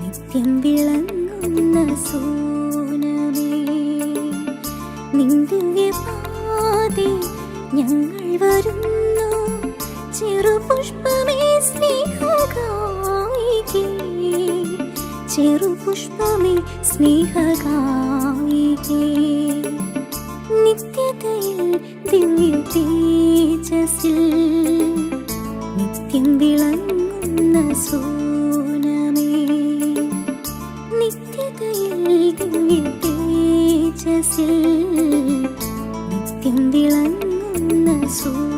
നിത്യം വിളങ്ങുന്ന സൂനമേ നിന്റെ ഞങ്ങൾ വരുന്നു. ചെറുപുഷ്പമേ സ്നേഹകായികേ ചെറുപുഷ്പമേ സ്നേഹകായികേ വിളങ്ങുന്ന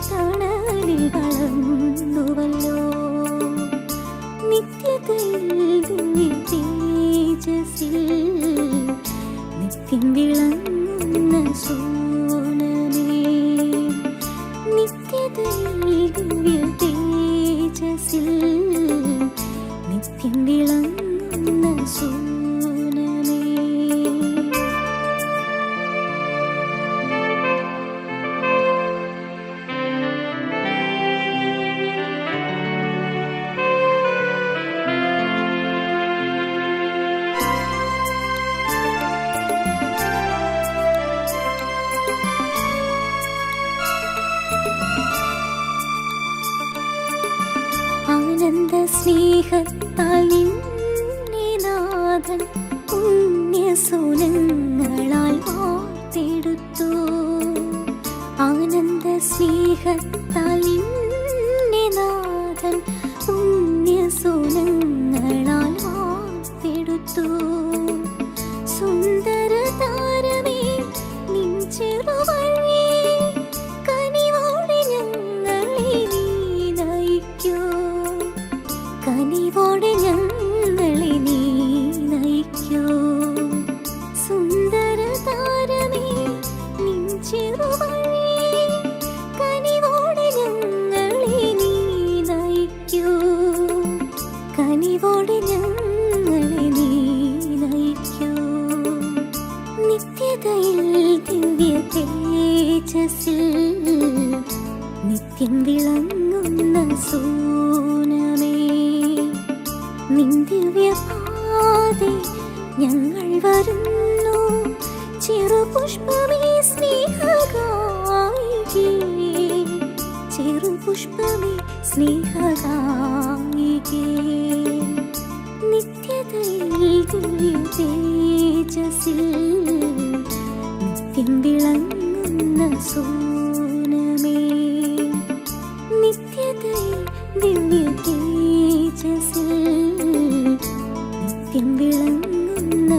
തണലിൽ തേജസ്സിൽ നിത്യം വിളങ്ങുന്ന സോനമേ ആനന്ദ സ്നേഹത്താൽ നിന്നെ നാഥൻ പുണ്യസുനങ്ങളാൽ വാർത്തെടുത്തു. ആനന്ദ സ്നേഹത്താൽ കനിവോടെ ഞങ്ങളെ നിത്യം വിളങ്ങുന്ന സൂനമേ. നിൻ ഞങ്ങൾ വരുന്നു. ചെറുപുഷ്പമേ സ്നേഹഗായികേ. ചെറുപുഷ്പമേ സ്നേഹഗായികേ. തേജസ്സിൽ നിത്യം വിളങ്ങുന്ന സോനമേ നിത്യതയിൽ ദിവ്യ തേജസ്സിൽ നിത്യം വിളങ്ങുന്ന